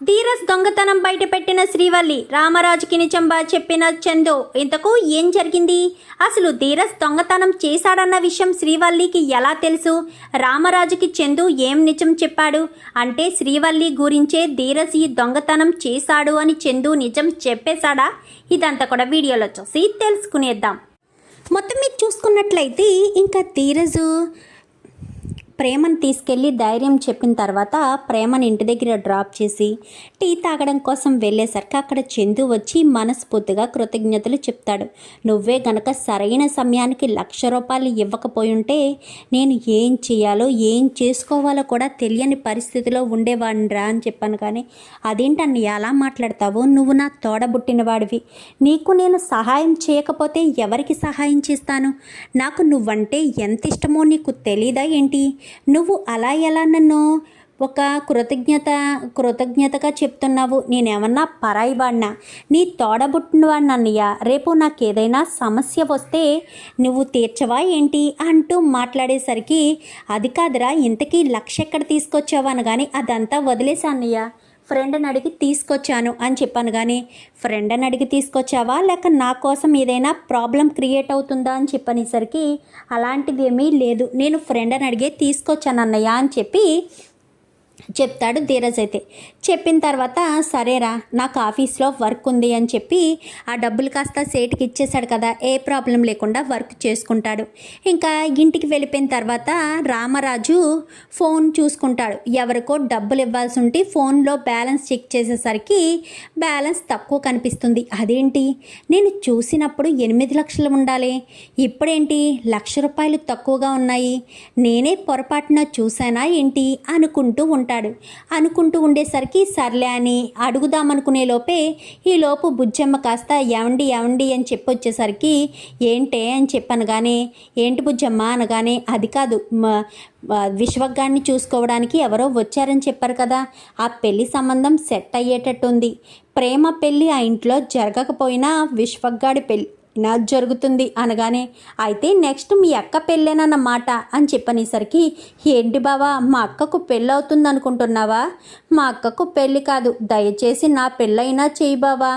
ధీరస్ దొంగతనం బయట పెట్టిన శ్రీవల్లి రామరాజుకి నిజంబా చెప్పిన చందు ఇంతకు ఏం జరిగింది? అసలు ధీరస్ దొంగతనం చేశాడన్న విషయం శ్రీవల్లికి ఎలా తెలుసు? రామరాజుకి చందు ఏం నిజం చెప్పాడు? అంటే శ్రీవల్లి గురించే ధీరస్ ఈ దొంగతనం చేశాడు అని చందు నిజం చెప్పేశాడా? ఇదంతా కూడా వీడియోలో చూసి తెలుసుకునేద్దాం. మొత్తం మీరు చూసుకున్నట్లయితే ఇంకా ధీరజు ప్రేమను తీసుకెళ్ళి ధైర్యం చెప్పిన తర్వాత ప్రేమను ఇంటి దగ్గర డ్రాప్ చేసి టీ తాగడం కోసం వెళ్ళేసరికి అక్కడ చందు వచ్చి మనస్ఫూర్తిగా కృతజ్ఞతలు చెప్తాడు. నువ్వే గనక సరైన సమయానికి లక్ష రూపాయలు ఇవ్వకపోయి ఉంటే నేను ఏం చేయాలో ఏం చేసుకోవాలో కూడా తెలియని పరిస్థితిలో ఉండేవాడిని రా అని చెప్పాను. కానీ అదేంటన్ని ఎలా మాట్లాడతావు? నువ్వు నా తోడబుట్టిన వాడివి నీకు నేను సహాయం చేయకపోతే ఎవరికి సహాయం చేస్తాను? నాకు నువ్వంటే ఎంత ఇష్టమో నీకు తెలీదా ఏంటి? నువ్వు అలా ఎలా నన్ను ఒక కృతజ్ఞత కృతజ్ఞతగా చెప్తున్నావు? నేనేమన్నా పరాయి వాడినా? నీ తోడబుట్టిన వాడిని అన్నయ్య రేపు నాకు ఏదైనా సమస్య వస్తే నువ్వు తీర్చవా ఏంటి? అంటూ మాట్లాడేసరికి అది కాదురా ఇంతకీ లక్ష ఎక్కడ తీసుకొచ్చావు అనగాని అదంతా వదిలేసా అన్నయ్య. ఫ్రెండ్ని అడిగి తీసుకొచ్చాను అని చెప్పాను. కానీ ఫ్రెండ్ని అడిగి తీసుకొచ్చావా? లేక నా కోసం ఏదైనా ప్రాబ్లం క్రియేట్ అవుతుందా అని చెప్పనేసరికి అలాంటిది ఏమీ లేదు. నేను ఫ్రెండ్ని అడిగే తీసుకొచ్చాను అన్నయ్య అని చెప్పి చెప్తాడు ధీరజ్ అయితే. చెప్పిన తర్వాత సరేరా నాకు ఆఫీస్లో వర్క్ ఉంది అని చెప్పి ఆ డబ్బులు కాస్త సేటుకి ఇచ్చేశాడు కదా ఏ ప్రాబ్లం లేకుండా వర్క్ చేసుకుంటాడు. ఇంకా ఇంటికి వెళ్ళిపోయిన తర్వాత రామరాజు ఫోన్ చూసుకుంటాడు. ఎవరికో డబ్బులు ఇవ్వాల్సి ఉంటే ఫోన్లో బ్యాలెన్స్ చెక్ చేసేసరికి బ్యాలెన్స్ తక్కువ కనిపిస్తుంది. అదేంటి? నేను చూసినప్పుడు ఎనిమిది లక్షలు ఉండాలి. ఇప్పుడేంటి? లక్ష రూపాయలు తక్కువగా ఉన్నాయి. నేనే పొరపాటున చూసానా ఏంటి? అనుకుంటూ ఉంటాను ఉంటాడు. అనుకుంటూ ఉండేసరికి సర్లే అని అడుగుదామనుకునే లోపే ఈ లోపు బుజ్జమ్మ కాస్త ఎవండి ఎవండి అని చెప్పొచ్చేసరికి ఏంటే అని చెప్పాను కానీ ఏంటి బుజ్జమ్మ అనగానే అది కాదు విశ్వగాన్ని చూసుకోవడానికి ఎవరో వచ్చారని చెప్పారు కదా. ఆ పెళ్ళి సంబంధం సెట్ అయ్యేటట్టుంది. ప్రేమ పెళ్ళి ఆ ఇంట్లో జరగకపోయినా విశ్వగాడి పెళ్ళి నా జరుగుతుంది అనగానే అయితే నెక్స్ట్ మీ అక్క పెళ్ళేనన్నమాట అని చెప్పనేసరికి ఏంటి బావా మా అక్కకు పెళ్ళి అవుతుంది అనుకుంటున్నావా మా అక్కకు పెళ్ళి కాదు దయచేసి నా పెళ్ళైనా చేయి బావా.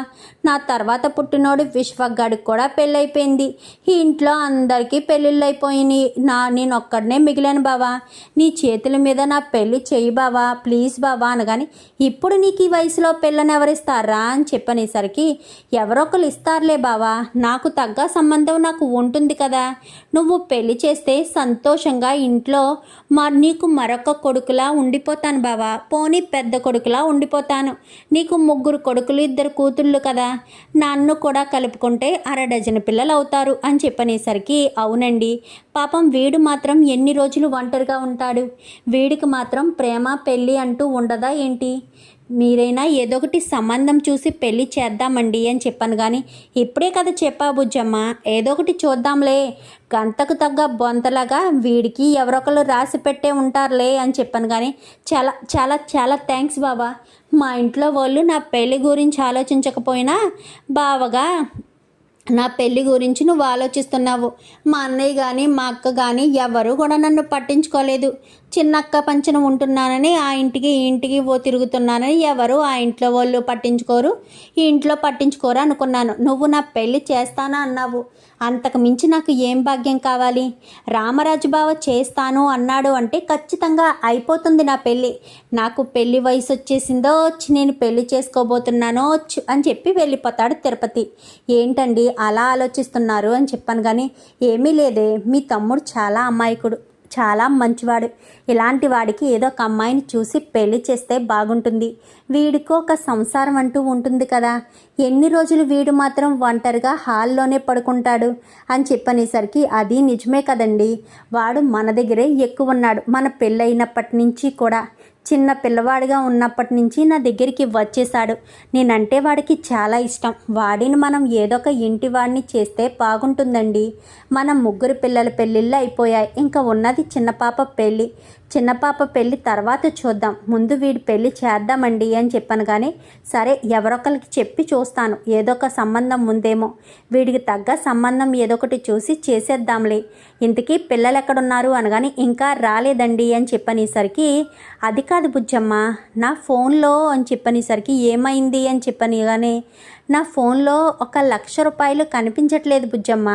నా తర్వాత పుట్టినోడు విశ్వగాడికి కూడా పెళ్ళైపోయింది. ఈ ఇంట్లో అందరికీ పెళ్ళిళ్ళు అయిపోయినాయి నా నేను ఒక్కడనే మిగిలాను బావా. నీ చేతుల మీద నా పెళ్ళి చేయి బావా ప్లీజ్ బావా అనగాని ఇప్పుడు నీకు ఈ వయసులో పెళ్ళని ఎవరిస్తారా అని చెప్పనేసరికి ఎవరొకరు ఇస్తారులే బావా. నాకు తగ్గ సంబంధం నాకు ఉంటుంది కదా. నువ్వు పెళ్ళి చేస్తే సంతోషంగా ఇంట్లో మా నీకు మరొక కొడుకులా ఉండిపోతాను బావా. పోనీ పెద్ద కొడుకులా ఉండిపోతాను. నీకు ముగ్గురు కొడుకులు ఇద్దరు కూతుళ్ళు కదా. నన్ను కూడా కలుపుకుంటే అర డజన్ పిల్లలు అవుతారు అని చెప్పనేసరికి అవునండి. పాపం వీడు మాత్రం ఎన్ని రోజులు ఒంటరిగా ఉంటాడు? వీడికి మాత్రం ప్రేమ పెళ్ళి అంటూ ఉండదా ఏంటి? మీరైనా ఏదో ఒకటి సంబంధం చూసి పెళ్ళి చేద్దామండి అని చెప్పాను కానీ ఇప్పుడే కదా చెప్పా బుజ్జమ్మ. ఏదో ఒకటి చూద్దాంలే. గంతకు తగ్గ బొంతలాగా వీడికి ఎవరొకరు రాసి పెట్టే ఉంటారులే అని చెప్పాను కానీ చాలా చాలా చాలా థ్యాంక్స్ బాబా మా ఇంట్లో వాళ్ళు నా పెళ్ళి గురించి ఆలోచించకపోయినా బావగా నా పెళ్ళి గురించి నువ్వు ఆలోచిస్తున్నావు. మా అన్నయ్య కానీ మా అక్క కానీ ఎవరు కూడా నన్ను పట్టించుకోలేదు. చిన్నక్క పంచన ఉంటున్నానని ఆ ఇంటికి ఈ ఇంటికి ఓ తిరుగుతున్నానని ఎవరు ఆ ఇంట్లో వాళ్ళు పట్టించుకోరు. ఈ ఇంట్లో పట్టించుకోరు అనుకున్నాను. నువ్వు నా పెళ్ళి చేస్తానా? అన్నావు. అంతకు మించి నాకు ఏం భాగ్యం కావాలి? రామరాజు బావ చేస్తాను అన్నాడు అంటే ఖచ్చితంగా అయిపోతుంది నా పెళ్ళి నాకు పెళ్ళి వయసు వచ్చేసిందో వచ్చి నేను పెళ్ళి చేసుకోబోతున్నానో అని చెప్పి వెళ్ళిపోతాడు తిరుపతి. ఏంటండి అలా ఆలోచిస్తున్నారు? అని చెప్పాను కానీ ఏమీ లేదే. మీ తమ్ముడు చాలా అమాయకుడు. చాలా మంచివాడు. ఇలాంటి వాడికి ఏదో ఒక అమ్మాయిని చూసి పెళ్ళి చేస్తే బాగుంటుంది. వీడికి ఒక సంసారం అంటూ ఉంటుంది కదా. ఎన్ని రోజులు వీడు మాత్రం ఒంటరిగా హాల్లోనే పడుకుంటాడు అని చెప్పనేసరికి అది నిజమే కదండి. వాడు మన దగ్గరే ఎక్కువ ఉన్నాడు. మన పెళ్ళైనప్పటి నుంచి కూడా. చిన్న పిల్లవాడిగా ఉన్నప్పటి నుంచి నా దగ్గరికి వచ్చేసాడు నేనంటే వాడికి చాలా ఇష్టం. వాడిని మనం ఏదో ఒక ఇంటి వాడిని చేస్తే బాగుంటుందండి. మన ముగ్గురు పిల్లల పెళ్ళిళ్ళు అయిపోయాయి. ఇంకా ఉన్నది చిన్న పాప పెళ్ళి. చిన్న పాప పెళ్ళి తర్వాత చూద్దాం. ముందు వీడి పెళ్ళి చేద్దామండి అని చెప్పాను కానీ సరే ఎవరొకరికి చెప్పి చూస్తాను. ఏదో ఒక సంబంధం ఉందేమో. వీడికి తగ్గ సంబంధం ఏదో ఒకటి చూసి చేసేద్దాంలే. ఇంతకీ పిల్లలు ఎక్కడున్నారు అనగాని ఇంకా రాలేదండి అని చెప్పనేసరికి అది కాదు బుజ్జమ్మ. నా ఫోన్లో అని చెప్పనేసరికి ఏమైంది అని చెప్పని కానీ నా ఫోన్లో ఒక లక్ష రూపాయలు కనిపించట్లేదు బుజ్జమ్మ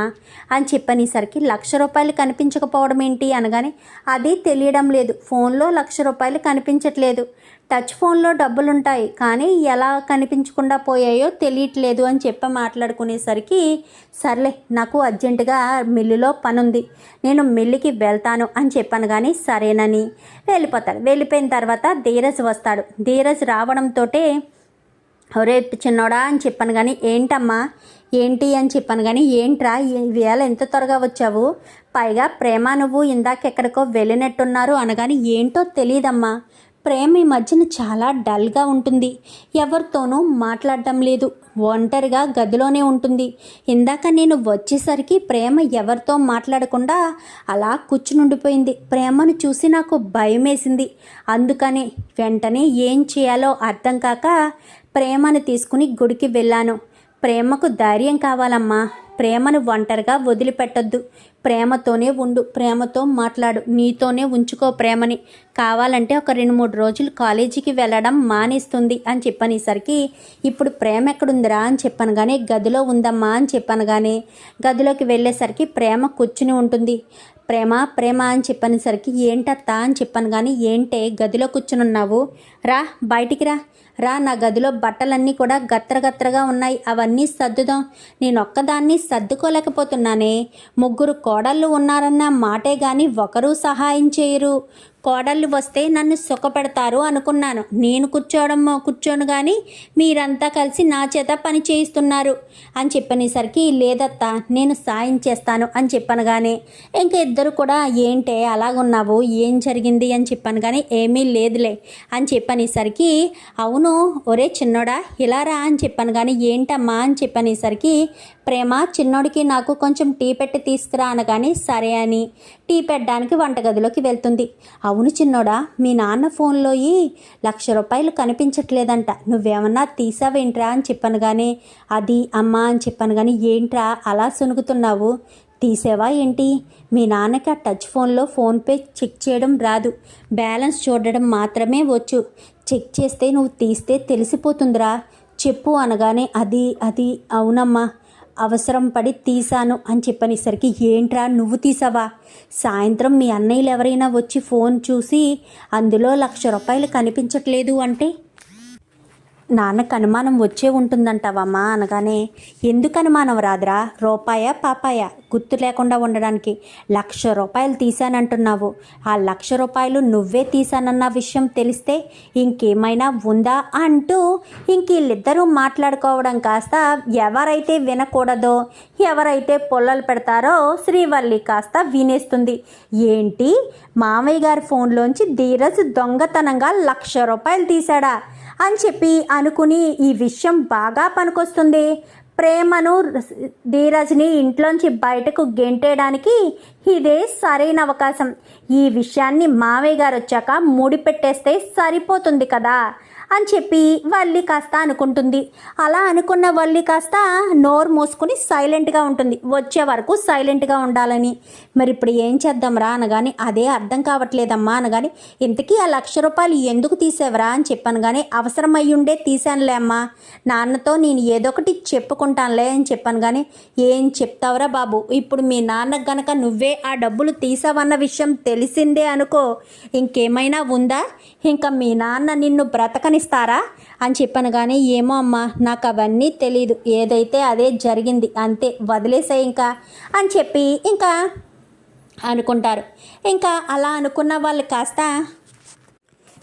అని చెప్పనేసరికి లక్ష రూపాయలు కనిపించకపోవడం ఏంటి అనగానే అది తెలియడం లేదు. ఫోన్లో లక్ష రూపాయలు కనిపించట్లేదు. టచ్ ఫోన్లో డబ్బులుంటాయి కానీ ఎలా కనిపించకుండా పోయాయో తెలియట్లేదు అని చెప్పి మాట్లాడుకునేసరికి సర్లే నాకు అర్జెంటుగా మిల్లులో పని ఉంది నేను మిల్లుకి వెళ్తాను అని చెప్పాను కానీ సరేనని. వెళ్ళిపోతాడు. వెళ్ళిపోయిన తర్వాత ధీరజ్ వస్తాడు. ధీరజ్ రావడంతోటే ఒరే చిన్నోడా అని చెప్పాను కానీ ఏంటమ్మా? ఏంటి? అని చెప్పాను కానీ ఏంట్రా? ఈ వేళ ఎంత త్వరగా వచ్చావు? పైగా ప్రేమ నువ్వు ఇందాక ఎక్కడికో వెళ్ళినట్టున్నారు అనగాని ఏంటో తెలియదమ్మా. ప్రేమ ఈ మధ్యన చాలా డల్గా ఉంటుంది. ఎవరితోనూ మాట్లాడటం లేదు. ఒంటరిగా గదిలోనే ఉంటుంది. ఇందాక నేను వచ్చేసరికి ప్రేమ ఎవరితో మాట్లాడకుండా అలా కూర్చునుండిపోయింది. ప్రేమను చూసి నాకు భయమేసింది. అందుకనే అందుకని వెంటనే ఏం చేయాలో అర్థం కాక ప్రేమను తీసుకుని గుడికి వెళ్ళాను. ప్రేమకు ధైర్యం కావాలమ్మా. ప్రేమను ఒంటరిగా వదిలిపెట్టొద్దు. ప్రేమతోనే ఉండు ప్రేమతో మాట్లాడు. నీతోనే ఉంచుకో ప్రేమని. కావాలంటే ఒక రెండు మూడు రోజులు కాలేజీకి వెళ్ళడం మానేస్తుంది అని చెప్పనేసరికి ఇప్పుడు ప్రేమ ఎక్కడుందిరా అని చెప్పాను కానీ గదిలో ఉందమ్మా అని చెప్పాను కానీ గదిలోకి వెళ్ళేసరికి ప్రేమ కూర్చుని ఉంటుంది. ప్రేమ ప్రేమ అని చెప్పనేసరికి ఏంటత్తా అని చెప్పాను కానీ ఏంటే గదిలో కూర్చునున్నావు? రా బయటికి రా. రా నా గదిలో బట్టలన్నీ కూడా గత్రగత్రగా ఉన్నాయి. అవన్నీ సర్దుదాం. నేను ఒక్కదాన్ని సర్దుకోలేకపోతున్నానే. ముగ్గురు కోడళ్ళు ఉన్నారన్న మాటే గాని ఒకరూ సహాయం చేయరు. కోడళ్ళు వస్తే నన్ను సుఖపెడతారు అనుకున్నాను. నేను కూర్చోవడం కూర్చోను కానీ మీరంతా కలిసి నా చేత పని చేయిస్తున్నారు. అని చెప్పనేసరికి లేదత్తా నేను సాయం చేస్తాను అని చెప్పాను కానీ ఇంకా ఇద్దరు కూడా ఏంటే అలాగున్నావు ఏం జరిగింది అని చెప్పాను కానీ ఏమీ లేదులే అని చెప్పనేసరికి అవును ఒరే చిన్నోడా ఇలా రా అని చెప్పాను కానీ ఏంటమ్మా అని చెప్పనేసరికి ప్రేమ చిన్నోడికి నాకు కొంచెం టీ పెట్టి తీసుకురా అనగాని సరే అని టీ పెట్టడానికి వంటగదిలోకి వెళ్తుంది. అవును చిన్నోడా మీ నాన్న ఫోన్లో ఈ లక్ష రూపాయలు కనిపించట్లేదంట. నువ్వేమన్నా తీసావేంట్రా అని చెప్పాను కానీ అది అమ్మ అని చెప్పాను కానీ ఏంట్రా అలా సునుగుతున్నావు? తీసేవా ఏంటి? మీ నాన్నకి ఆ టచ్ ఫోన్లో ఫోన్పే చెక్ చేయడం రాదు. బ్యాలెన్స్ చూడడం మాత్రమే వచ్చు. చెక్ చేస్తే నువ్వు తీస్తే తెలిసిపోతుందిరా. చెప్పు అనగానే అది అది అవునమ్మా. అవసరం పడి తీశాను అని చెప్పనేసరికి ఏంట్రా నువ్వు తీసావా సాయంత్రం మీ అన్నయ్యలు ఎవరైనా వచ్చి ఫోన్ చూసి అందులో లక్ష రూపాయలు కనిపించట్లేదు అంటే? నాన్నకు అనుమానం వచ్చే ఉంటుందంటావమ్మా అనగానే ఎందుకు అనుమానం రాదురా? రూపాయ పాపాయ? గుర్తు లేకుండా ఉండడానికి లక్ష రూపాయలు తీశానంటున్నావు. ఆ లక్ష రూపాయలు నువ్వే తీశానన్న విషయం తెలిస్తే ఇంకేమైనా ఉందా అంటూ ఇంక వీళ్ళిద్దరూ మాట్లాడుకోవడం కాస్త ఎవరైతే వినకూడదో ఎవరైతే పొల్లలు పెడతారో శ్రీవల్లి కాస్త వినేస్తుంది. ఏంటి? మామయ్య గారి ఫోన్లోంచి ధీరజ్ దొంగతనంగా లక్ష రూపాయలు తీశాడా? అని చెప్పి అనుకుని ఈ విషయం బాగా పనికొస్తుంది. ప్రేమను ధీరజ్ని ఇంట్లోంచి బయటకు గెంటేయడానికి ఇదే సరైన అవకాశం. ఈ విషయాన్ని మావయ్య గారు వచ్చాక ముడిపెట్టేస్తే సరిపోతుంది కదా? అని చెప్పి వల్లి కాస్త అనుకుంటుంది. అలా అనుకున్న వల్లి కాస్త నోరు మూసుకుని సైలెంట్గా ఉంటుంది. వచ్చే వరకు సైలెంట్గా ఉండాలని. మరి ఇప్పుడు ఏం చేద్దాంరా అనగాని అదే అర్థం కావట్లేదమ్మా అనగాని ఇంతకీ ఆ లక్ష రూపాయలు ఎందుకు తీసేవరా అని చెప్పాను కానీ అవసరమై ఉండే తీశానులే అమ్మా. నాన్నతో నేను ఏదో ఒకటి చెప్పుకుంటానులే అని చెప్పాను కానీ ఏం చెప్తావురా బాబు? ఇప్పుడు మీ నాన్నకు గనక నువ్వే ఆ డబ్బులు తీసావన్న విషయం తెలిసిందే అనుకో ఇంకేమైనా ఉందా? ఇంకా మీ నాన్న నిన్ను బ్రతకని ఇస్తారా అని చెప్పాను కానీ ఏమో అమ్మా నాకు అవన్నీ తెలీదు. ఏదైతే అదే జరిగింది అంతే వదిలేసే ఇంకా అని చెప్పి ఇంకా అనుకుంటారు. ఇంకా అలా అనుకున్న వాళ్ళు కాస్త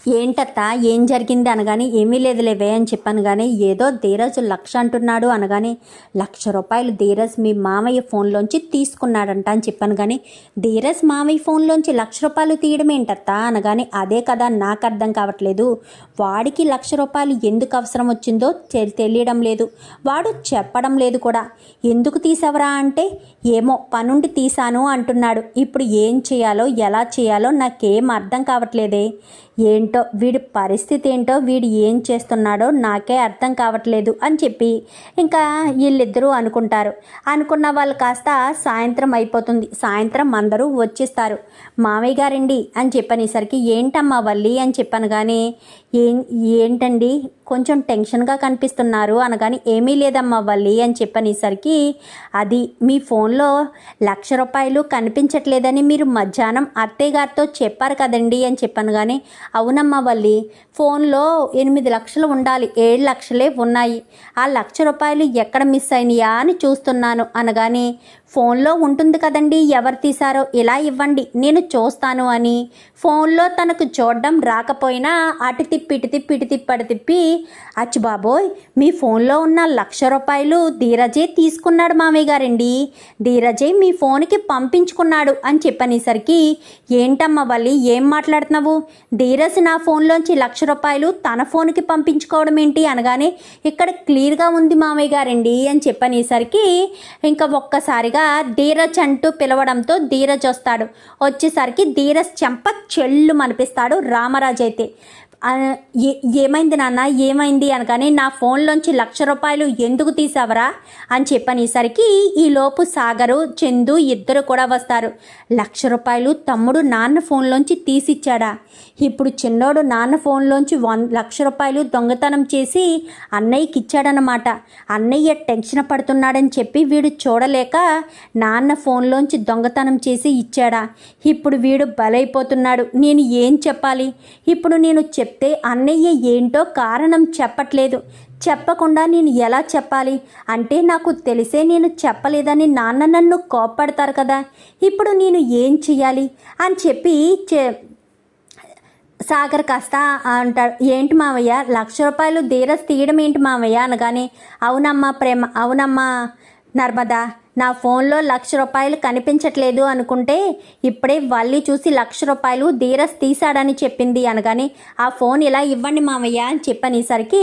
ఏంటత్తా? ఏం జరిగింది అనగానే ఏమీ లేదులేవే అని చెప్పాను కానీ ఏదో ధీరజ్ లక్ష అంటున్నాడు అనగానే లక్ష రూపాయలు ధీరజ్ మీ మామయ్య ఫోన్లోంచి తీసుకున్నాడంట అని చెప్పాను కానీ ధీరజ్ మామయ్య ఫోన్లోంచి లక్ష రూపాయలు తీయడం ఏంటత్తా? అనగానే అదే కదా నాకు అర్థం కావట్లేదు. వాడికి లక్ష రూపాయలు ఎందుకు అవసరం వచ్చిందో తెలియడం లేదు. వాడు చెప్పడం లేదు కూడా. ఎందుకు తీసావరా అంటే ఏమో పనుండి తీశాను అంటున్నాడు. ఇప్పుడు ఏం చేయాలో ఎలా చేయాలో నాకేం అర్థం కావట్లేదే. ఏంటి ఏంటో వీడి పరిస్థితి ఏంటో వీడు ఏం చేస్తున్నాడో నాకే అర్థం కావట్లేదు అని చెప్పి ఇంకా వీళ్ళిద్దరూ అనుకుంటారు. అనుకున్న వాళ్ళు కాస్త సాయంత్రం అయిపోతుంది. సాయంత్రం అందరూ వచ్చేస్తారు. మామయ్య గారండి అని చెప్పనేసరికి ఏంటమ్మా వల్లి అని చెప్పాను కానీ ఏం ఏంటండి? కొంచెం టెన్షన్గా కనిపిస్తున్నారు అనగాని ఏమీ లేదమ్మా వల్లి అని చెప్పనేసరికి అది మీ ఫోన్లో లక్ష రూపాయలు కనిపించట్లేదని మీరు మధ్యాహ్నం అత్తయ్య గారితో చెప్పారు కదండి అని చెప్పాను కానీ అవునమ్మా వల్లి ఫోన్లో ఎనిమిది లక్షలు ఉండాలి ఏడు లక్షలే ఉన్నాయి. ఆ లక్ష రూపాయలు ఎక్కడ మిస్ అయినాయా అని చూస్తున్నాను అనగానే ఫోన్లో ఉంటుంది కదండి ఎవరు తీశారో ఇలా ఇవ్వండి నేను చూస్తాను అని. ఫోన్లో తనకు చూడడం రాకపోయినా అటు తిప్పి ఇటు తిప్పి ఇటు తిప్పి అటు తిప్పి అచ్చు బాబోయ్ మీ ఫోన్లో ఉన్న లక్ష రూపాయలు ధీరజే తీసుకున్నాడు మామయ్య గారండి. ధీరజే మీ ఫోన్కి పంపించుకున్నాడు అని చెప్పనేసరికి ఏంటమ్మా వల్లి ఏం మాట్లాడుతున్నావు? ధీరజ్ నా ఫోన్లోంచి లక్ష రూపాయలు తన ఫోన్కి పంపించుకోవడం ఏంటి అనగానే ఇక్కడ క్లియర్గా ఉంది మామయ్య గారండి అని చెప్పనేసరికి ఇంకా ఒక్కసారిగా ధీరజ్ అంటూ పిలవడంతో ధీరజ్ వస్తాడు. వచ్చేసరికి ధీరజ్ చెంప చెల్లు మనిపిస్తాడు రామరాజు అయితే ఏమైంది నాన్న? ఏమైంది అనగానే నా ఫోన్లోంచి లక్ష రూపాయలు ఎందుకు తీసావరా అని చెప్పనేసరికి ఈలోపు సాగరు చందు ఇద్దరు కూడా వస్తారు. లక్ష రూపాయలు తమ్ముడు నాన్న ఫోన్లోంచి తీసిచ్చాడా? ఇప్పుడు చిన్నోడు నాన్న ఫోన్లోంచి వన్ లక్ష రూపాయలు దొంగతనం చేసి అన్నయ్యకి ఇచ్చాడనమాట అన్నయ్య టెన్షన్ పడుతున్నాడని చెప్పి వీడు చూడలేక నాన్న ఫోన్లోంచి దొంగతనం చేసి ఇచ్చాడా? ఇప్పుడు వీడు బలైపోతున్నాడు. నేను ఏం చెప్పాలి? ఇప్పుడు నేను చెప్ చెప్తే అన్నయ్య ఏంటో కారణం చెప్పట్లేదు. చెప్పకుండా నేను ఎలా చెప్పాలి? అంటే నాకు తెలిసే నేను చెప్పలేదని నాన్న నన్ను కోప్పడతారు కదా. ఇప్పుడు నేను ఏం చేయాలి అని చెప్పి చె సాగర్ కాస్త అంటాడు. ఏంటి మావయ్య? లక్ష రూపాయలు ధీరస్ తీయడం ఏంటి మావయ్య అనగానే అవునమ్మా ప్రేమ అవునమ్మా నర్మదా నా ఫోన్లో లక్ష రూపాయలు కనిపించట్లేదు అనుకుంటే ఇప్పుడే వల్లి చూసి లక్ష రూపాయలు ధీరస్ తీశాడని చెప్పింది అనగానే ఆ ఫోన్ ఇలా ఇవ్వండి మామయ్య అని చెప్పనేసరికి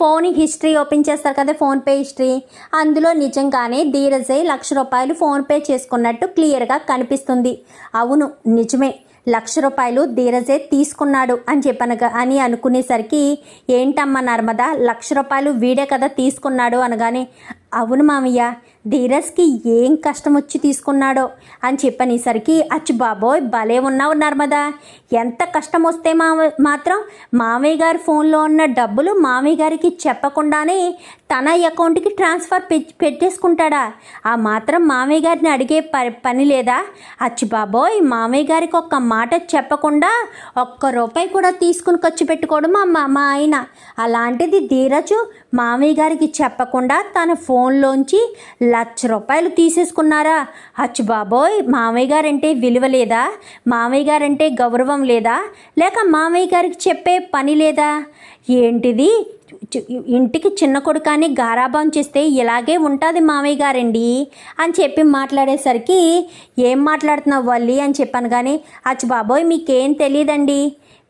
ఫోన్ హిస్టరీ ఓపెన్ చేస్తారు కదా ఫోన్పే హిస్టరీ. అందులో నిజంగానే ధీరజే లక్ష రూపాయలు ఫోన్పే చేసుకున్నట్టు క్లియర్గా కనిపిస్తుంది. అవును నిజమే. లక్ష రూపాయలు ధీరజే తీసుకున్నాడు అని చెప్పనగా అని అనుకునేసరికి ఏంటమ్మా నర్మదా లక్ష రూపాయలు వీడే కదా తీసుకున్నాడు అనగానే అవును మామయ్య. ధీరజ్కి ఏం కష్టం వచ్చి తీసుకున్నాడో అని చెప్పనేసరికి అచ్చు బాబోయ్ భలే ఉన్నావు నర్మదా. ఎంత కష్టం వస్తే మా మాత్రం మామయ్య గారి ఫోన్లో ఉన్న డబ్బులు మామయ్య గారికి చెప్పకుండానే తన అకౌంట్కి ట్రాన్స్ఫర్ పె పెట్టేసుకుంటాడా? ఆ మాత్రం మామయ్య గారిని అడిగే పని లేదా? అచ్చు బాబోయ్ మామయ్య గారికి ఒక్క మాట చెప్పకుండా ఒక్క రూపాయి కూడా తీసుకుని ఖర్చు పెట్టుకోవడం మా మా- ఆయన. అలాంటిది ధీరజు మామయ్య గారికి చెప్పకుండా తన ఫోన్లోంచి లక్ష రూపాయలు తీసేసుకున్నారా? అచ్చు బాబోయ్ మామయ్య గారంటే విలువ లేదా? మామయ్య గారంటే గౌరవం లేదా? లేక మామయ్య గారికి చెప్పే పని లేదా? ఏంటిది? ఇంటికి చిన్న కొడుకాని గారాబం చేస్తే ఇలాగే ఉంటుంది మామయ్య గారండి అని చెప్పి మాట్లాడేసరికి ఏం మాట్లాడుతున్నావు వల్లి? అని చెప్పాను కానీ అచ్చు బాబోయ్ మీకేం తెలియదండి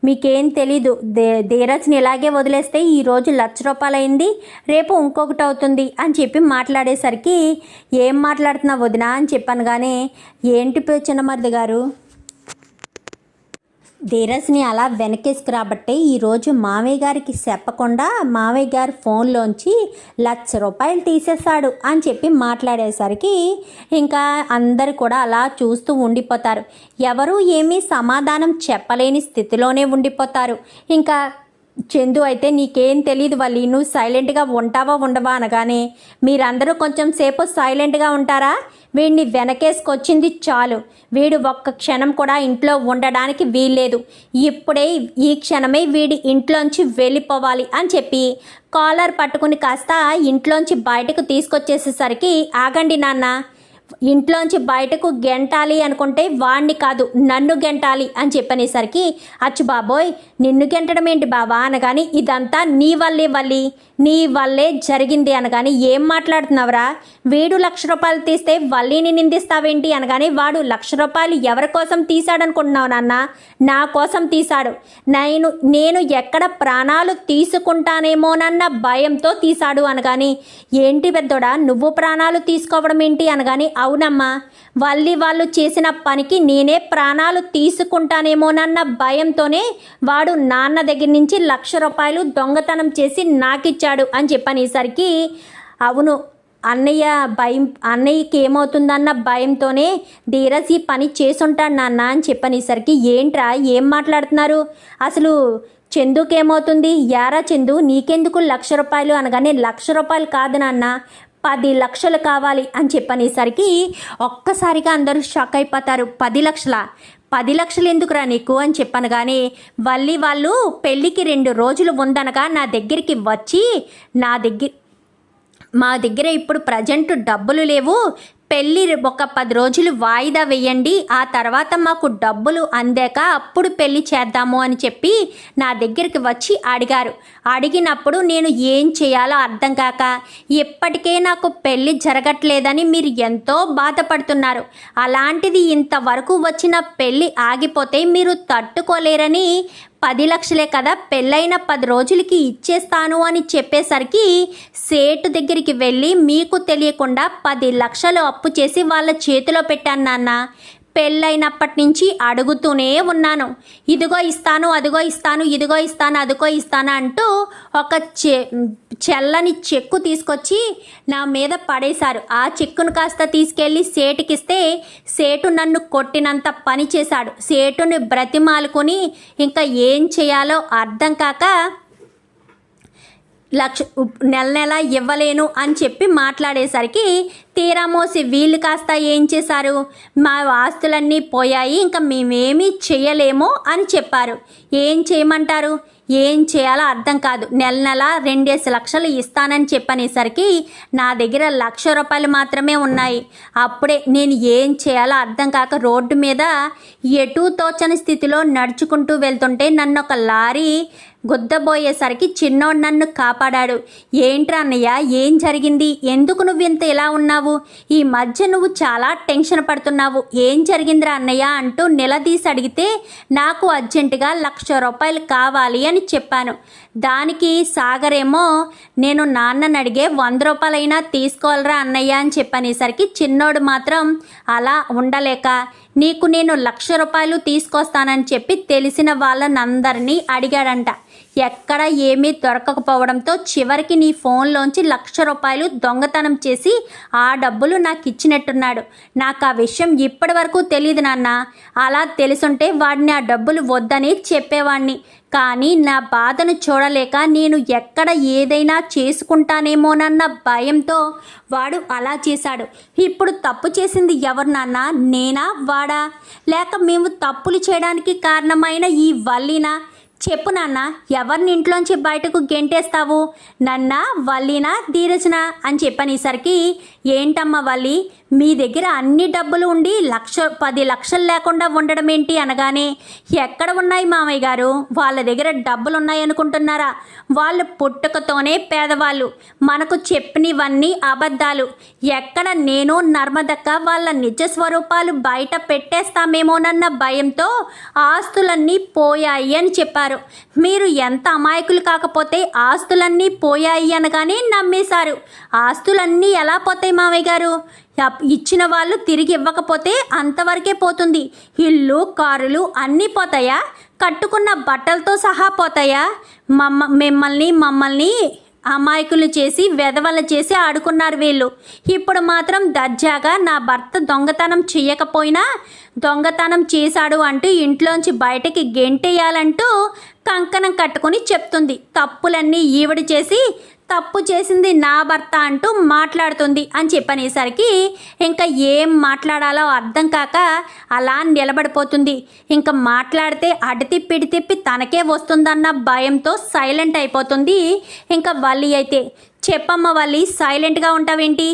మీకేం తెలీదు. దే ధీరజ్ని ఇలాగే వదిలేస్తే ఈరోజు లక్ష రూపాయలు అయింది రేపు ఇంకొకటి అవుతుంది అని చెప్పి మాట్లాడేసరికి ఏం మాట్లాడుతున్నావు వదినా? అని చెప్పాను కానీ ఏంటి పే- చిన్నమరిది గారు? ధీరజ్ని అలా వెనకేసుకురాబట్టే ఈరోజు మావయ్య గారికి చెప్పకుండా మామయ్య గారి ఫోన్లోంచి లక్ష రూపాయలు తీసేశాడు అని చెప్పి మాట్లాడేసరికి ఇంకా అందరు కూడా అలా చూస్తూ ఉండిపోతారు. ఎవరు ఏమీ సమాధానం చెప్పలేని స్థితిలోనే ఉండిపోతారు. ఇంకా చందు అయితే నీకేం తెలియదు వాళ్ళు నువ్వు సైలెంట్గా ఉంటావా ఉండవా అనగానే మీరందరూ కొంచెం సేపు సైలెంట్గా ఉంటారా? వీడిని వెనకేసుకొచ్చింది చాలు. వీడు ఒక్క క్షణం కూడా ఇంట్లో ఉండడానికి వీల్లేదు. ఇప్పుడే ఈ క్షణమే వీడి ఇంట్లోంచి వెళ్ళిపోవాలి అని చెప్పి కాలర్ పట్టుకుని కాస్త ఇంట్లోంచి బయటకు తీసుకొచ్చేసేసరికి ఆగండి నాన్న ఇంట్లోంచి బయటకు గెంటాలి అనుకుంటే వాణ్ణి కాదు నన్ను గెంటాలి అని చెప్పనేసరికి అచ్చు బాబోయ్ నిన్ను గెంటడం ఏంటి బావా అనగాని ఇదంతా నీ వల్లే వల్లి నీ వల్లే జరిగింది అనగాని ఏం మాట్లాడుతున్నావురా? వీడు లక్ష రూపాయలు తీస్తే వల్లిని నిందిస్తావేంటి అనగాని వాడు లక్ష రూపాయలు ఎవరి కోసం తీశాడనుకుంటున్నావు నాన్న? నా కోసం తీశాడు. నేను నేను ఎక్కడ ప్రాణాలు తీసుకుంటానేమోనన్న భయంతో తీశాడు అనగాని ఏంటి పెద్దోడా నువ్వు ప్రాణాలు తీసుకోవడం ఏంటి అనగాని అవునమ్మా వల్లి వాళ్ళు చేసిన పనికి నేనే ప్రాణాలు తీసుకుంటానేమోనన్న భయంతోనే వాడు నాన్న దగ్గర నుంచి లక్ష రూపాయలు దొంగతనం చేసి నాకిచ్చాడు అని చెప్పనేసరికి అవును అన్నయ్య భయం అన్నయ్యకి ఏమవుతుందన్న భయంతోనే ధీరజ్ ఈ పని చేసుంటాడు నాన్న అని చెప్పనేసరికి ఏంట్రా ఏం మాట్లాడుతున్నారు? అసలు చందుకేమవుతుంది? యారా చందు నీకెందుకు లక్ష రూపాయలు అనగానే లక్ష రూపాయలు కాదు నాన్న పది లక్షలు కావాలి అని చెప్పనేసరికి ఒక్కసారిగా అందరూ షాక్ అయిపోతారు. పది లక్షల? పది లక్షలు ఎందుకురా నీకు అని చెప్పాను కానీ వల్లి వాళ్ళు పెళ్ళికి రెండు రోజులు ఉందనగా నా దగ్గరికి వచ్చి నా దగ్గర మా దగ్గర ఇప్పుడు ప్రజెంట్ డబ్బులు లేవు. పెళ్ళి ఒక పది రోజులు వాయిదా వేయండి ఆ తర్వాత మాకు డబ్బులు అందాక అప్పుడు పెళ్ళి చేద్దాము అని చెప్పి నా దగ్గరికి వచ్చి అడిగారు. అడిగినప్పుడు నేను ఏం చేయాలో అర్థం కాక ఇప్పటికే నాకు పెళ్ళి జరగట్లేదని మీరు ఎంతో బాధపడుతున్నారు. అలాంటిది ఇంతవరకు వచ్చిన పెళ్ళి ఆగిపోతే మీరు తట్టుకోలేరని పది లక్షలే కదా పెళ్ళైన పది రోజులకి ఇచ్చేస్తాను అని చెప్పేసరికి సేటు దగ్గరికి వెళ్ళి మీకు తెలియకుండా పది లక్షలు అప్పు చేసి వాళ్ళ చేతిలో పెట్టాను నాన్న. పెళ్ళైనప్పటి నుంచి అడుగుతూనే ఉన్నాను. ఇదిగో ఇస్తాను అదిగో ఇస్తాను ఇదిగో ఇస్తాను అదిగో ఇస్తాను అంటూ ఒక చె చెల్లని చెక్కు తీసుకొచ్చి నా మీద పడేశారు. ఆ చెక్కును కాస్త తీసుకెళ్ళి సేటుకిస్తే సేటు నన్ను కొట్టినంత పని చేశాడు. సేటుని బ్రతిమాలుకొని ఇంకా ఏం చేయాలో అర్థం కాక లక్ష ఉప్- నెల నెల ఇవ్వలేను అని చెప్పి మాట్లాడేసరికి తీరామోసి వీళ్ళు కాస్త ఏం చేశారు? మా ఆస్తులన్నీ పోయాయి ఇంకా మేమేమీ చేయలేము అని చెప్పారు. ఏం చేయమంటారు? ఏం చేయాలో అర్థం కాదు. నెల నెల రెండేసి లక్షలు ఇస్తానని చెప్పనేసరికి నా దగ్గర లక్ష రూపాయలు మాత్రమే ఉన్నాయి. అప్పుడే నేను ఏం చేయాలో అర్థం కాక రోడ్డు మీద ఎటూ తోచని స్థితిలో నడుచుకుంటూ వెళ్తుంటే నన్ను ఒక లారీ గుద్దబోయేసరికి చిన్నోడు నన్ను కాపాడాడు. ఏంట్రా అన్నయ్య ఏం జరిగింది? ఎందుకు నువ్వు ఇంత ఇలా ఉన్నావు? ఈ మధ్య నువ్వు చాలా టెన్షన్ పడుతున్నావు. ఏం జరిగిందిరా అన్నయ్య? అంటూ నిలదీసి అడిగితే నాకు అర్జెంటుగా లక్ష రూపాయలు కావాలి అని చెప్పాను. దానికి సాగరేమో నేను నాన్నని అడిగే వంద రూపాయలైనా తీసుకోవాలరా అన్నయ్య అని చెప్పనేసరికి చిన్నోడు మాత్రం అలా ఉండలేక నీకు నేను లక్ష రూపాయలు తీసుకొస్తానని చెప్పి తెలిసిన వాళ్ళనందరినీ అడిగాడంట. ఎక్కడ ఏమీ దొరకకపోవడంతో చివరికి నీ ఫోన్లోంచి లక్ష రూపాయలు దొంగతనం చేసి ఆ డబ్బులు నాకు ఇచ్చినట్టున్నాడు నాకు ఆ విషయం ఇప్పటి వరకు తెలియదు నాన్న. అలా తెలుసుంటే వాడిని ఆ డబ్బులు వద్దని చెప్పేవాడిని కానీ నా బాధను చూడలేక నేను ఎక్కడ ఏదైనా చేసుకుంటానేమోనన్న భయంతో వాడు అలా చేశాడు. ఇప్పుడు తప్పు చేసింది ఎవరు నాన్న? నేనా? వాడా? లేక మేము తప్పులు చేయడానికి కారణమైన ఈ వల్లినా? చెప్పు నాన్న ఎవరిని ఇంట్లోంచి బయటకు గెంటేస్తావు? నన్నా వల్లినా ధీరజనా అని చెప్పనేసరికి ఏంటమ్మా వాలి మీ దగ్గర అన్ని డబ్బులు ఉండి లక్ష పది లక్షలు లేకుండా ఉండడం ఏంటి అనగానే? ఎక్కడ ఉన్నాయి మామయ్య గారు? వాళ్ళ దగ్గర డబ్బులు ఉన్నాయనుకుంటున్నారా వాళ్ళు పుట్టుకతోనే పేదవాళ్ళు. మనకు చెప్పినవన్నీ అబద్ధాలు. ఎక్కడ నేను నర్మదక్క వాళ్ళ నిజ స్వరూపాలు బయట పెట్టేస్తామేమోనన్న భయంతో ఆస్తులన్నీ పోయాయి అని చెప్పారు. మీరు ఎంత అమాయకులు కాకపోతే ఆస్తులన్నీ పోయాయి అనగానే నమ్మేశారు. ఆస్తులన్నీ ఎలా పోతాయి మామయ్య గారు. ఇచ్చిన వాళ్ళు తిరిగి ఇవ్వకపోతే అంతవరకే పోతుంది. ఇల్లు కారులు అన్నీ పోతాయా? కట్టుకున్న బట్టలతో సహా పోతాయా? మమ్మ మిమ్మల్ని మమ్మల్ని అమాయకులు చేసి వెధవల చేసి ఆడుకున్నారు వీళ్ళు. ఇప్పుడు మాత్రం దర్జాగా నా భర్త దొంగతనం చేయకపోయినా దొంగతనం చేశాడు అంటూ ఇంట్లోంచి బయటకి గెంటేయాలంటూ కంకణం కట్టుకొని చెప్తుంది. తప్పులన్నీ ఈవిడ చేసి తప్పు చేసింది నా భర్త అంటూ మాట్లాడుతుంది అని చెప్పనేసరికి ఇంకా ఏం మాట్లాడాలో అర్థం కాక అలా నిలబడిపోతుంది. ఇంకా మాట్లాడితే అడి తిప్పి తిప్పి తనకే వస్తుందన్న భయంతో సైలెంట్ అయిపోతుంది. ఇంకా వల్లి అయితే చెప్పమ్మ వల్లి సైలెంట్గా ఉంటావేంటి?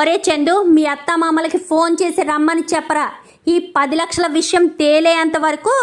ఒరే చందు మీ అత్త మామలకి ఫోన్ చేసి రమ్మని చెప్పరా. ఈ పది లక్షల విషయం తేలేంత వరకు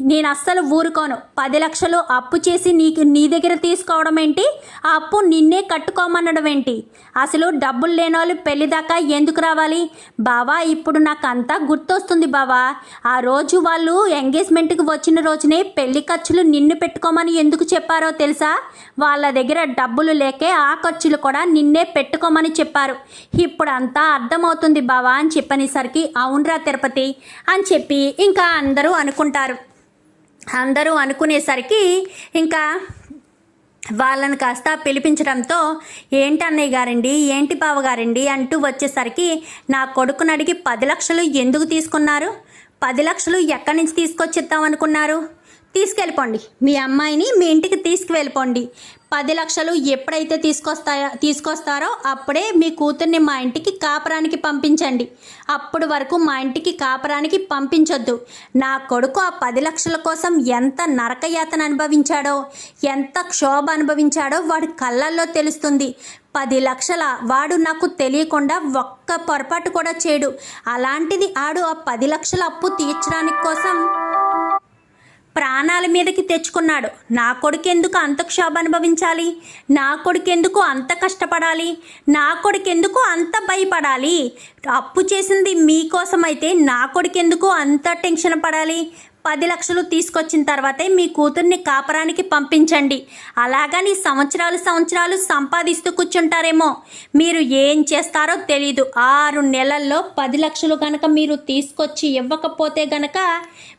నేను అస్సలు ఊరుకోను. పది లక్షలు అప్పు చేసి నీకు నీ దగ్గర తీసుకోవడం ఏంటి? ఆ అప్పు నిన్నే కట్టుకోమనడం ఏంటి? అసలు డబ్బులు లేని వాళ్ళు పెళ్ళి దాకా ఎందుకు రావాలి? బావా ఇప్పుడు నాకు అంతా గుర్తొస్తుంది బావా. ఆ రోజు వాళ్ళు ఎంగేజ్మెంట్కి వచ్చిన రోజునే పెళ్ళి ఖర్చులు నిన్ను పెట్టుకోమని ఎందుకు చెప్పారో తెలుసా? వాళ్ళ దగ్గర డబ్బులు లేకే ఆ ఖర్చులు కూడా నిన్నే పెట్టుకోమని చెప్పారు. ఇప్పుడు అంతా అర్థమవుతుంది బావా అని చెప్పనేసరికి అవునరా తిరుపతి అని చెప్పి ఇంకా అందరూ అనుకుంటారు. అందరూ అనుకునేసరికి ఇంకా వాళ్ళని కాస్త పిలిపించడంతో ఏంటి అన్నయ్య గారండి? ఏంటి బావగారండి అంటూ వచ్చేసరికి నా కొడుకుని అడిగి పది లక్షలు ఎందుకు తీసుకున్నారు? పది లక్షలు ఎక్కడి నుంచి తీసుకొచ్చిద్దాం అనుకున్నారు? తీసుకెళ్ళిపోండి. మీ అమ్మాయిని మీ ఇంటికి తీసుకువెళ్ళిపోండి. పది లక్షలు ఎప్పుడైతే తీసుకొస్తాయో తీసుకొస్తారో అప్పుడే మీ కూతుర్ని మా ఇంటికి కాపురానికి పంపించండి. అప్పుడు వరకు మా ఇంటికి కాపురానికి పంపించొద్దు. నా కొడుకు ఆ పది లక్షల కోసం ఎంత నరకయాతన అనుభవించాడో ఎంత క్షోభ అనుభవించాడో వాడి కళ్ళల్లో తెలుస్తుంది. పది లక్షల వాడు నాకు తెలియకుండా ఒక్క పొరపాటు కూడా చేయడు. అలాంటిది ఆడు ఆ పది లక్షల అప్పు తీర్చడానికి కోసం ప్రాణాల మీదకి తెచ్చుకున్నాడు. నా కొడుకెందుకు అంత క్షోభ అనుభవించాలి? నా కొడుకెందుకు అంత కష్టపడాలి? నా కొడుకెందుకు అంత భయపడాలి? అప్పు చేసింది మీకోసం అయితే నా కొడుకెందుకు అంత టెన్షన్ పడాలి? పది లక్షలు తీసుకొచ్చిన తర్వాతే మీ కూతుర్ని కాపరానికి పంపించండి. అలాగని సంవత్సరాలు సంవత్సరాలు సంపాదిస్తూ కూర్చుంటారేమో. మీరు ఏం చేస్తారో తెలీదు. ఆరు నెలల్లో పది లక్షలు గనక మీరు తీసుకొచ్చి ఇవ్వకపోతే గనక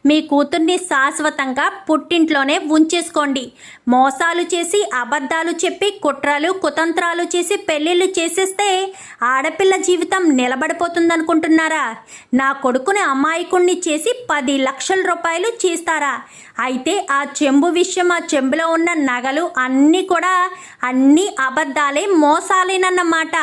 మీ కూతుర్ని శాశ్వతంగా పుట్టింట్లోనే ఉంచేసుకోండి. మోసాలు చేసి అబద్ధాలు చెప్పి కుట్రలు కుతంత్రాలు చేసి పెళ్ళిళ్ళు చేసేస్తే ఆడపిల్ల జీవితం నిలబడిపోతుందనుకుంటున్నారా? నా కొడుకుని అమాయకుణ్ణి చేసి పది లక్షల రూపాయలు చేస్తారా? అయితే ఆ చెంబు విషయం ఆ చెంబులో ఉన్న నగలు అన్నీ కూడా అన్నీ అబద్ధాలే మోసాలేనన్నమాట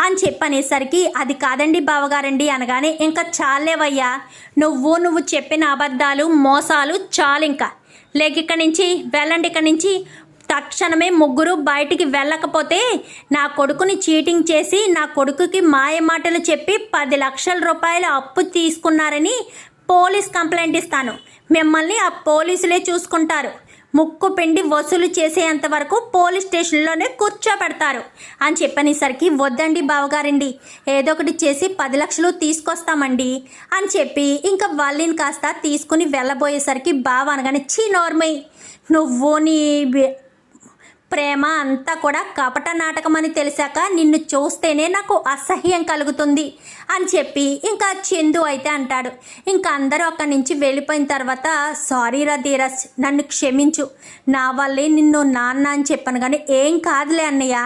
అని చెప్పనేసరికి అది కాదండి బావగారండి అనగానే ఇంకా చాలేవయ్యా. నువ్వు నువ్వు చెప్పిన అబద్ధాలు మోసాలు చాలు ఇంకా లేక ఇక్కడి నుంచి వెళ్ళండి ఇక్కడి నుంచి తక్షణమే ముగ్గురు బయటికి వెళ్ళకపోతే నా కొడుకుని చీటింగ్ చేసి నా కొడుకుకి మాయ మాటలు చెప్పి పది లక్షల రూపాయలు అప్పు తీసుకున్నారని పోలీస్ కంప్లైంట్ ఇస్తాను. మిమ్మల్ని ఆ పోలీసులే చూసుకుంటారు. ముక్కు పిండి వసూలు చేసేంత వరకు పోలీస్ స్టేషన్లోనే కూర్చోబెడతారు. అని చెప్పనేసరికి వద్దండి బావగారండి ఏదో ఒకటి చేసి పది లక్షలు తీసుకొస్తామండి అని చెప్పి ఇంకా వాళ్ళని కాస్త తీసుకుని వెళ్ళబోయేసరికి బావ అనగానే చీ నోర్మై నువ్వు నీ ప్రేమ అంతా కూడా కపట నాటకం అని తెలిసాక నిన్ను చూస్తేనే నాకు అసహ్యం కలుగుతుంది అని చెప్పి ఇంకా చందు అయితే అంటాడు. ఇంకా అందరూ అక్కడి నుంచి వెళ్ళిపోయిన తర్వాత సారీ రా ధీరజ్ నన్ను క్షమించు. నా వల్లే నిన్ను నాన్న అని చెప్పాను కానీ ఏం కాదులే అన్నయ్య.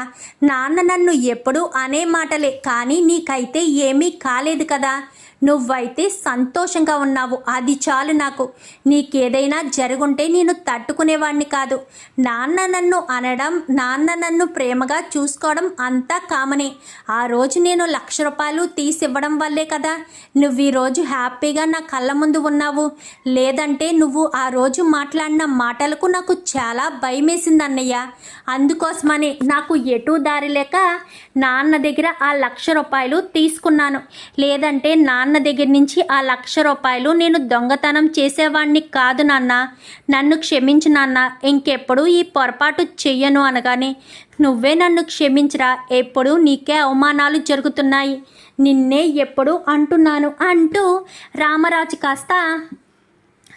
నాన్న నన్ను ఎప్పుడూ అనే మాటలే కానీ నీకైతే ఏమీ కాలేదు కదా. నువ్వైతే సంతోషంగా ఉన్నావు. అది చాలు నాకు. నీకేదైనా జరుగుంటే నేను తట్టుకునేవాడిని కాదు. నాన్న నన్ను అనడం నాన్న నన్ను ప్రేమగా చూసుకోవడం అంతా కామనే. ఆ రోజు నేను లక్ష రూపాయలు తీసివ్వడం వల్లే కదా. నువ్వు ఈరోజు హ్యాపీగా నా కళ్ళ ముందు ఉన్నావు. లేదంటే నువ్వు ఆ రోజు మాట్లాడిన మాటలకు నాకు చాలా భయమేసింది అన్నయ్య అందుకోసమని నాకు ఎటు దారి లేక నాన్న దగ్గర ఆ లక్ష రూపాయలు తీసుకున్నాను. లేదంటే నాన్న దగ్గర నుంచి ఆ లక్ష రూపాయలు నేను దొంగతనం చేసేవాడిని కాదు నాన్న. నన్ను క్షమించు నాన్న. ఇంకెప్పుడు ఈ పొరపాటు చెయ్యను అనగానే నువ్వే నన్ను క్షమించరా. ఎప్పుడు నీకే అవమానాలు జరుగుతున్నాయి. నిన్నే ఎప్పుడు అంటున్నాను అంటూ రామరాజు కాస్త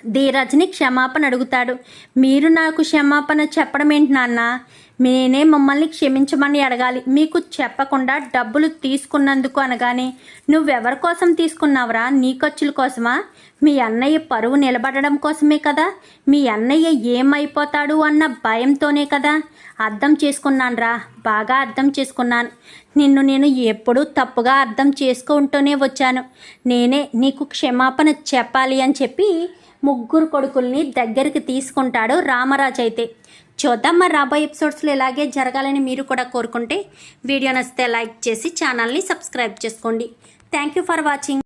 ధీరజ్ని క్షమాపణ అడుగుతాడు. మీరు నాకు క్షమాపణ చెప్పడం ఏంటి నాన్న? నేనే మమ్మల్ని క్షమించమని అడగాలి. మీకు చెప్పకుండా డబ్బులు తీసుకున్నందుకు అనగానే నువ్వెవరి కోసం తీసుకున్నావురా? నీ ఖర్చుల కోసమా? మీ అన్నయ్య పరువు నిలబడడం కోసమే కదా? మీ అన్నయ్య ఏమైపోతాడు అన్న భయంతోనే కదా? అర్థం చేసుకున్నానురా. బాగా అర్థం చేసుకున్నాను. నిన్ను నేను ఎప్పుడూ తప్పుగా అర్థం చేసుకుంటూనే వచ్చాను. నేనే నీకు క్షమాపణ చెప్పాలి అని చెప్పి ముగ్గురు కొడుకుల్ని దగ్గరికి తీసుకుంటాడు రామరాజు అయితే చూద్దాం మరి రాబోయే ఎపిసోడ్స్లో ఇలాగే జరగాలని మీరు కూడా కోరుకుంటే వీడియో నచ్చితే లైక్ చేసి ఛానల్ని సబ్స్క్రైబ్ చేసుకోండి. Thank you for watching.